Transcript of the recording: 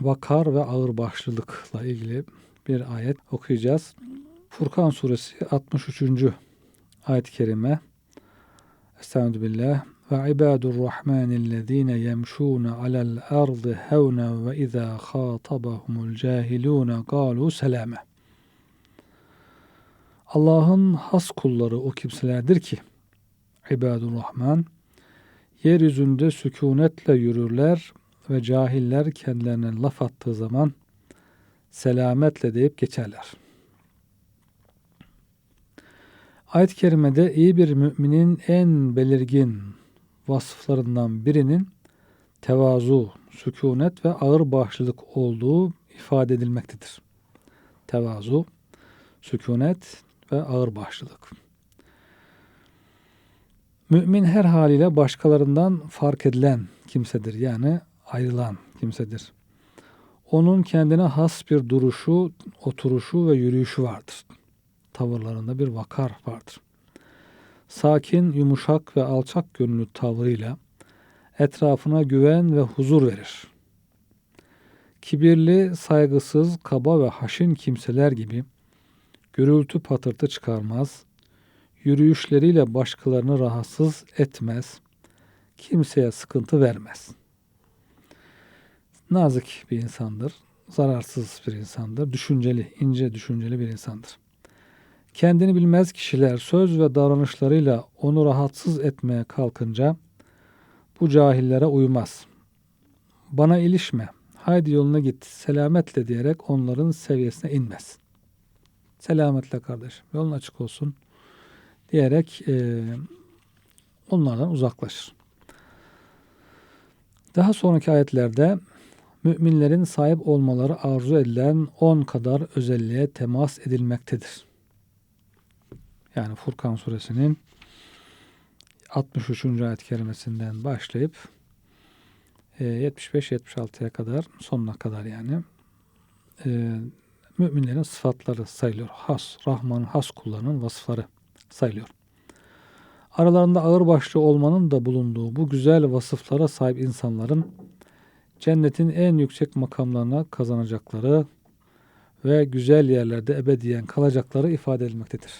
vakar ve ağırbaşlılıkla ilgili bir ayet okuyacağız. Furkan suresi 63. ayet-i kerime. Estağfirullah. Ve ibadur rahmanillezine yemşûne alel ardı hevne ve izâ khâtabahumul cahilûne gâlû selâme. Allah'ın has kulları o kimselerdir ki ibadur rahman yeryüzünde sükunetle yürürler ve cahiller kendilerine laf attığı zaman selametle deyip geçerler. Ayet-i kerimede iyi bir müminin en belirgin vasıflarından birinin tevazu, sükunet ve ağır bağışlılık olduğu ifade edilmektedir. Tevazu, sükunet ve ağır bağışlılık. Mümin her haliyle başkalarından fark edilen kimsedir. Yani ayrılan kimsedir. Onun kendine has bir duruşu, oturuşu ve yürüyüşü vardır. Tavırlarında bir vakar vardır. Sakin, yumuşak ve alçak gönüllü tavrıyla etrafına güven ve huzur verir. Kibirli, saygısız, kaba ve haşin kimseler gibi gürültü patırtı çıkarmaz, yürüyüşleriyle başkalarını rahatsız etmez, kimseye sıkıntı vermez. Nazik bir insandır, zararsız bir insandır, düşünceli, ince düşünceli bir insandır. Kendini bilmez kişiler söz ve davranışlarıyla onu rahatsız etmeye kalkınca bu cahillere uymaz. Bana ilişme, haydi yoluna git, selametle diyerek onların seviyesine inmez. Selametle kardeşim, yolun açık olsun diyerek e, onlardan uzaklaşır. Daha sonraki ayetlerde müminlerin sahip olmaları arzu edilen 10 kadar özelliğe temas edilmektedir. Yani Furkan suresinin 63. ayet kerimesinden başlayıp 75-76'ya kadar sonuna kadar yani müminlerin sıfatları sayılıyor. Has, Rahman'ın has kullarının vasıfları sayılıyor. Aralarında ağırbaşlı olmanın da bulunduğu bu güzel vasıflara sahip insanların cennetin en yüksek makamlarına kazanacakları ve güzel yerlerde ebediyen kalacakları ifade edilmektedir.